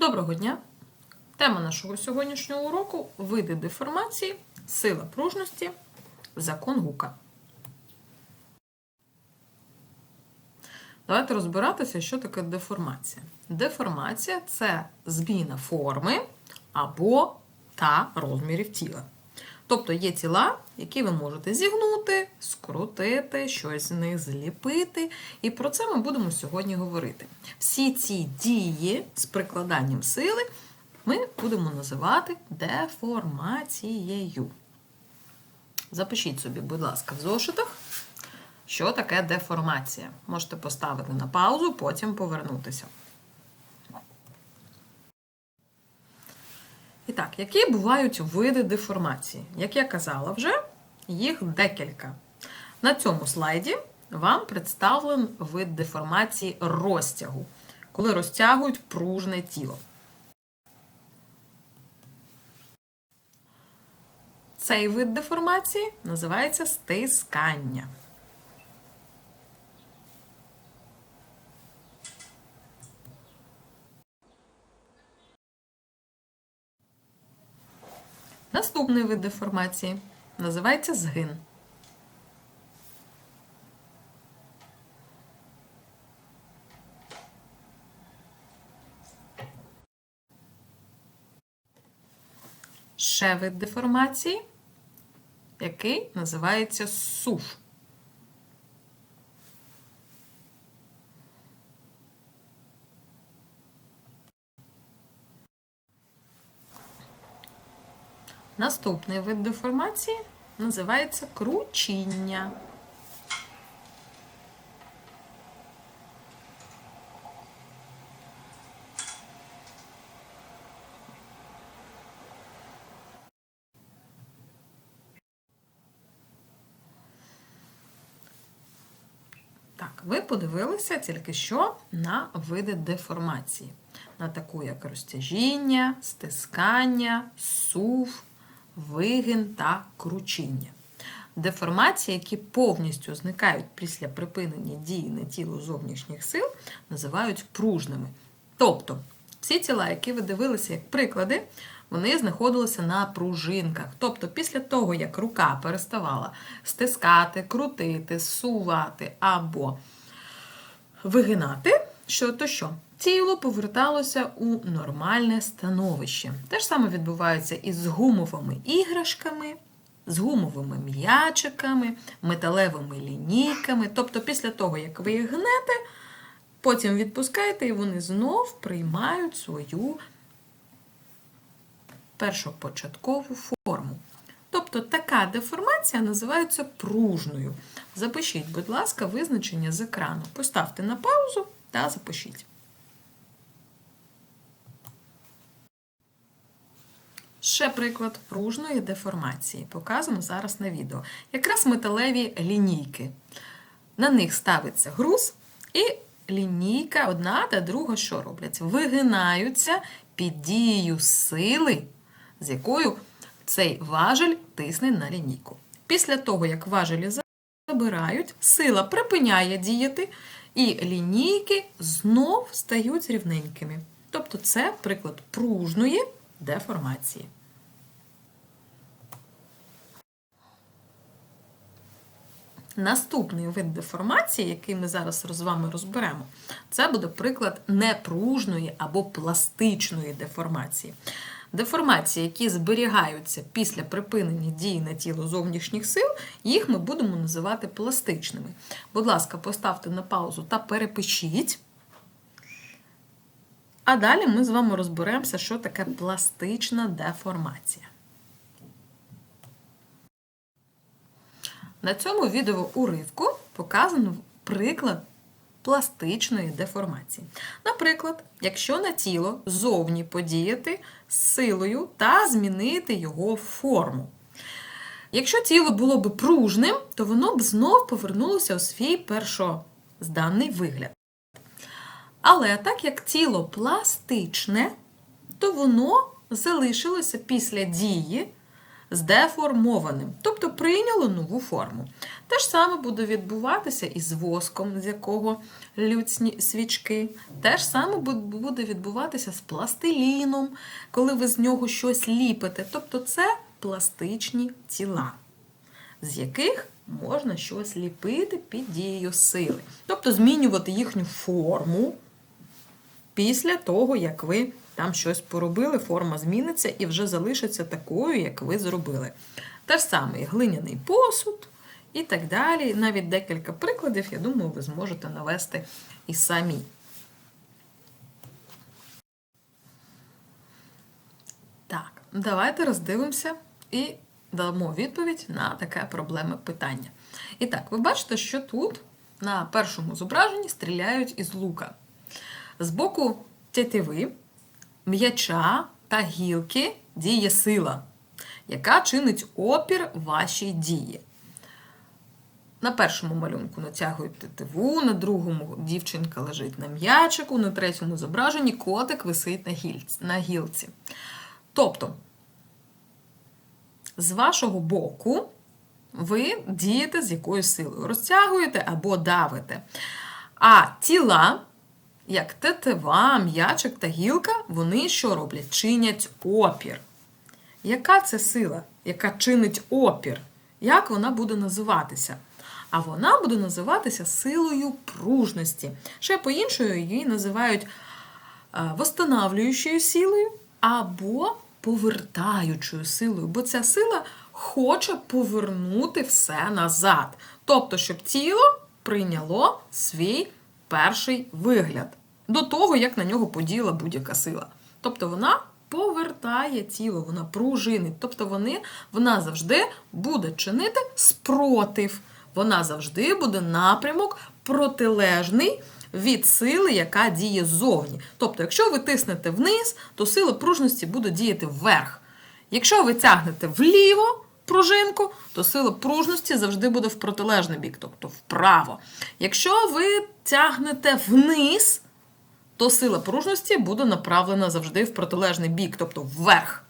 Доброго дня! Тема нашого сьогоднішнього уроку види деформації, сила пружності, закон гука. Давайте розбиратися, що таке деформація. Деформація це зміна форми або та розмірів тіла. Тобто є тіла, які ви можете зігнути, скрутити, щось з них зліпити. І про це ми будемо сьогодні говорити. Всі ці дії з прикладанням сили ми будемо називати деформацією. Запишіть собі, будь ласка, в зошитах, що таке деформація. Можете поставити на паузу, потім повернутися. І так, які бувають види деформації? Як я казала вже, їх декілька. На цьому слайді вам представлен вид деформації розтягу, коли розтягують пружне тіло. Цей вид деформації називається стискання. Наступний вид деформації називається згин. Ще вид деформації, який називається сув. Наступний вид деформації називається кручіння. Так, ви подивилися тільки що на види деформації. На таку, як розтяжіння, стискання, сув, вигин та кручіння. Деформації, які повністю зникають після припинення дії на тіло зовнішніх сил, називають пружними. Тобто, всі тіла, які ви дивилися як приклади, вони знаходилися на пружинках. Тобто, після того, як рука переставала стискати, крутити, зсувати або вигинати, що то що? Тіло поверталося у нормальне становище. Те ж саме відбувається із гумовими іграшками, з гумовими м'ячиками, металевими лінійками. Тобто, після того, як ви їх гнете, потім відпускаєте, і вони знов приймають свою першопочаткову форму. Тобто така деформація називається пружною. Запишіть, будь ласка, визначення з екрану. Поставте на паузу та запишіть. Ще приклад пружної деформації. Показано зараз на відео. Якраз металеві лінійки. На них ставиться груз, і лінійка одна та друга що роблять? Вигинаються під дією сили, з якою цей важель тисне на лінійку. Після того, як важелі забирають, сила припиняє діяти, і лінійки знов стають рівненькими. Тобто це приклад пружної деформації. Наступний вид деформації, який ми зараз з вами розберемо, це буде приклад непружної або пластичної деформації. Деформації, які зберігаються після припинення дії на тіло зовнішніх сил, їх ми будемо називати пластичними. Будь ласка, поставте на паузу та перепишіть. А далі ми з вами розберемося, що таке пластична деформація. На цьому відеоуривку показано приклад пластичної деформації. Наприклад, якщо на тіло зовні подіяти силою та змінити його форму. Якщо тіло було б пружним, то воно б знов повернулося у свій першозданний вигляд. Але так як тіло пластичне, то воно залишилося після дії здеформованим, тобто прийняло нову форму. Те ж саме буде відбуватися і з воском, з якого лють свічки. Те ж саме буде відбуватися з пластиліном, коли ви з нього щось ліпите. Тобто це пластичні тіла, з яких можна щось ліпити під дією сили. Тобто змінювати їхню форму після того, як ви там щось поробили, форма зміниться і вже залишиться такою, як ви зробили. Те ж саме і глиняний посуд і так далі. Навіть декілька прикладів, я думаю, ви зможете навести і самі. Так, давайте роздивимося і дамо відповідь на таке проблемне питання. І так, ви бачите, що тут на першому зображенні стріляють із лука. З боку тятиви, м'яча та гілки діє сила, яка чинить опір вашій дії. На першому малюнку натягують тетиву, на другому дівчинка лежить на м'ячику, на третьому зображенні котик висить на, гілці. Тобто, з вашого боку, ви дієте з якоюсь силою, розтягуєте або давите. А тіла, як тетива, м'ячик та гілка, вони що роблять? Чинять опір. Яка це сила, яка чинить опір? Як вона буде називатися? А вона буде називатися силою пружності. Ще по-іншому її називають е, восстанавлюючою силою або повертаючою силою, бо ця сила хоче повернути все назад. Тобто, щоб тіло прийняло свій перший вигляд до того, як на нього подіяла будь-яка сила. Тобто вона повертає тіло, вона пружинить. Тобто вони, вона завжди буде чинити спротив. Вона завжди буде напрямок протилежний від сили, яка діє ззовні. Тобто, якщо ви тиснете вниз, то сила пружності буде діяти вверх. Якщо ви тягнете вліво пружинку, то сила пружності завжди буде в протилежний бік, тобто вправо. Якщо ви тягнете вниз, то сила пружності буде направлена завжди в протилежний бік, тобто вверх.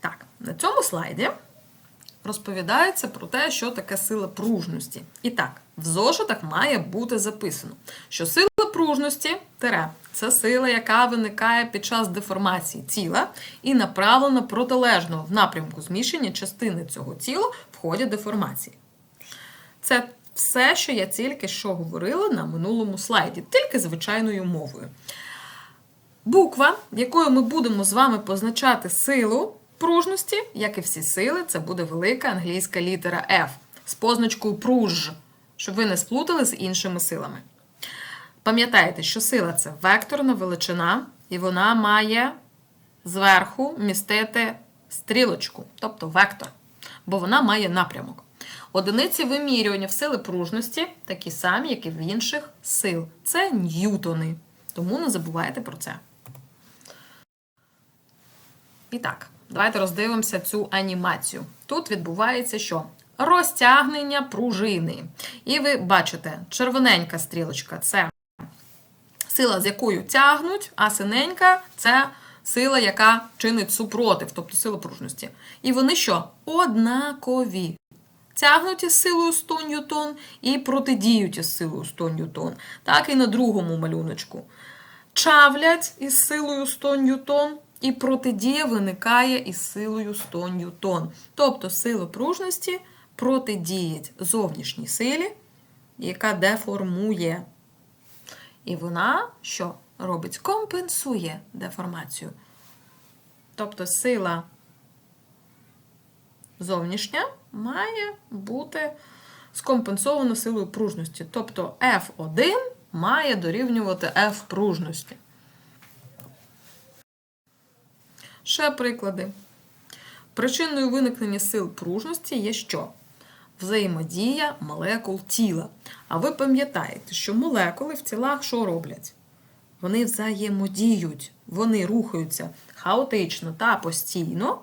Так, на цьому слайді розповідається про те, що таке сила пружності. І так, в зошитах має бути записано, що сила пружності тире це сила, яка виникає під час деформації тіла і направлена протилежно в напрямку зміщення частини цього тіла в ході деформації. Це все, що я тільки що говорила на минулому слайді, тільки звичайною мовою. Буква, якою ми будемо з вами позначати силу пружності, як і всі сили, це буде велика англійська літера F з позначкою пруж, щоб ви не сплутали з іншими силами. Пам'ятайте, що сила це векторна величина, і вона має зверху містити стрілочку, тобто вектор, бо вона має напрямок. Одиниці вимірювання в сили пружності такі самі, як і в інших сил. Це ньютони. Тому не забувайте про це. І так, давайте роздивимося цю анімацію. Тут відбувається що? Розтягнення пружини. І ви бачите, червоненька стрілочка це сила, з якою тягнуть, а синенька це сила, яка чинить супротив, тобто сила пружності. І вони що? Однакові. Тягнуть із силою 100 ньютон і протидіють із силою 100 ньютон. Так і на другому малюночку. Чавлять із силою 100 ньютон, і протидія виникає із силою 100 ньютон. Тобто сила пружності протидіють зовнішній силі, яка деформує. І вона що робить? Компенсує деформацію. Тобто сила зовнішня має бути скомпенсована силою пружності. Тобто F1 має дорівнювати F пружності. Ще приклади. Причиною виникнення сил пружності є що? Взаємодія молекул тіла. А ви пам'ятаєте, що молекули в тілах що роблять? Вони взаємодіють, вони рухаються хаотично та постійно.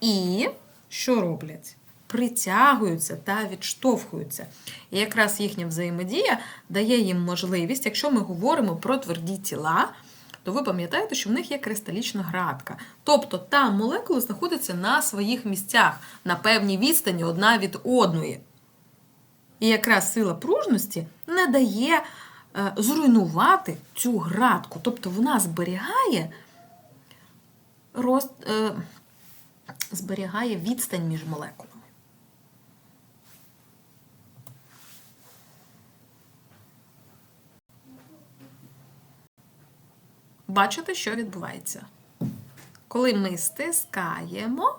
І що роблять? Притягуються та відштовхуються. І якраз їхня взаємодія дає їм можливість, якщо ми говоримо про тверді тіла, то ви пам'ятаєте, що в них є кристалічна градка. Тобто там молекули знаходяться на своїх місцях, на певній відстані одна від одної. І якраз сила пружності не дає е, зруйнувати цю градку. Тобто вона зберігає, роз, е, зберігає відстань між молекулами. Бачите, що відбувається? Коли ми стискаємо,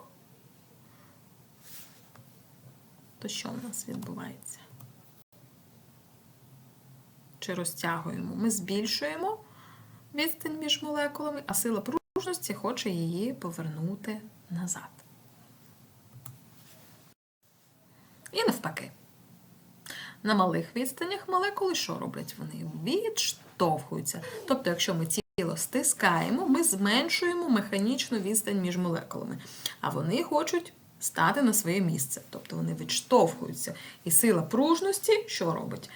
то що в нас відбувається? Чи розтягуємо? Ми збільшуємо відстань між молекулами, а сила пружності хоче її повернути назад. І навпаки. На малих відстанях молекули що роблять? Вони відштовхуються. Тобто, якщо ми тіло стискаємо, ми зменшуємо механічну відстань між молекулами. А вони хочуть стати на своє місце. Тобто вони відштовхуються. І сила пружності що робить?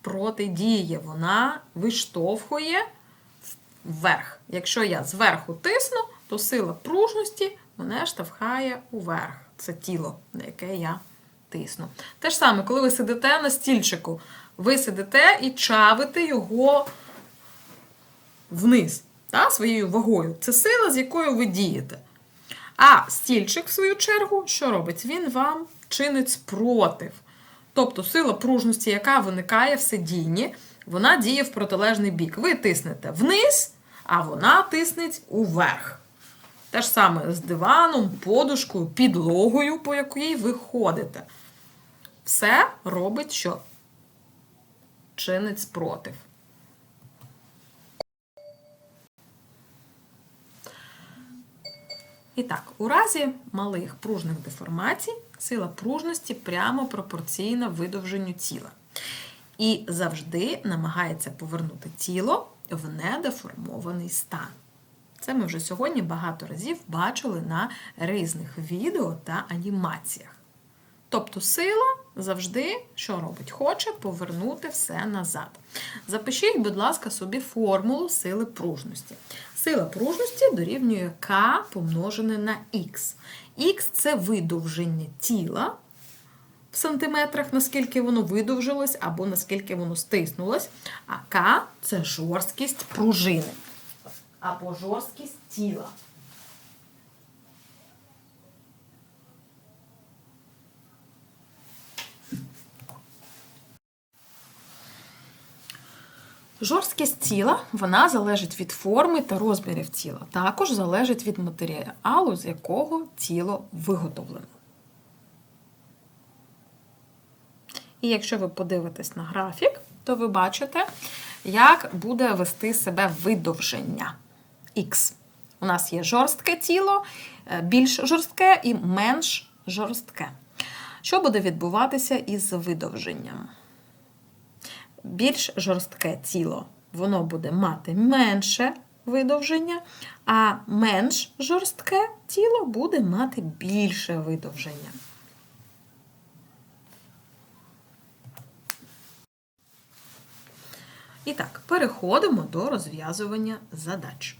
Протидіє, вона виштовхує вверх. Якщо я зверху тисну, то сила пружності мене штовхає уверх. Це тіло, на яке я тисну. Те ж саме, коли ви сидите на стільчику, ви сидите і чавите його вниз та, своєю вагою. Це сила, з якою ви дієте. А стільчик, в свою чергу, що робить? Він вам чинить спротив. Тобто сила пружності, яка виникає в сидінні, вона діє в протилежний бік. Ви тиснете вниз, а вона тиснеть уверх. Те ж саме з диваном, подушкою, підлогою, по якій ви ходите. Все робить, що чинить спротив. І так, у разі малих пружних деформацій сила пружності прямо пропорційна видовженню тіла. І завжди намагається повернути тіло в недеформований стан. Це ми вже сьогодні багато разів бачили на різних відео та анімаціях. Тобто сила завжди що робить? Хоче повернути все назад. Запишіть, будь ласка, собі формулу сили пружності. Сила пружності дорівнює К помножене на Х. Х це видовження тіла в сантиметрах, наскільки воно видовжилось або наскільки воно стиснулось. А К це жорсткість пружини або жорсткість тіла. Жорсткість тіла вона залежить від форми та розмірів тіла. Також залежить від матеріалу, з якого тіло виготовлено. І якщо ви подивитесь на графік, то ви бачите, як буде вести себе видовження Х. У нас є жорстке тіло, е, більш жорстке і менш жорстке. Що буде відбуватися із видовженням? більш жорстке тіло, воно буде мати менше видовження, а менш жорстке тіло буде мати більше видовження. І так, переходимо до розв'язування задач.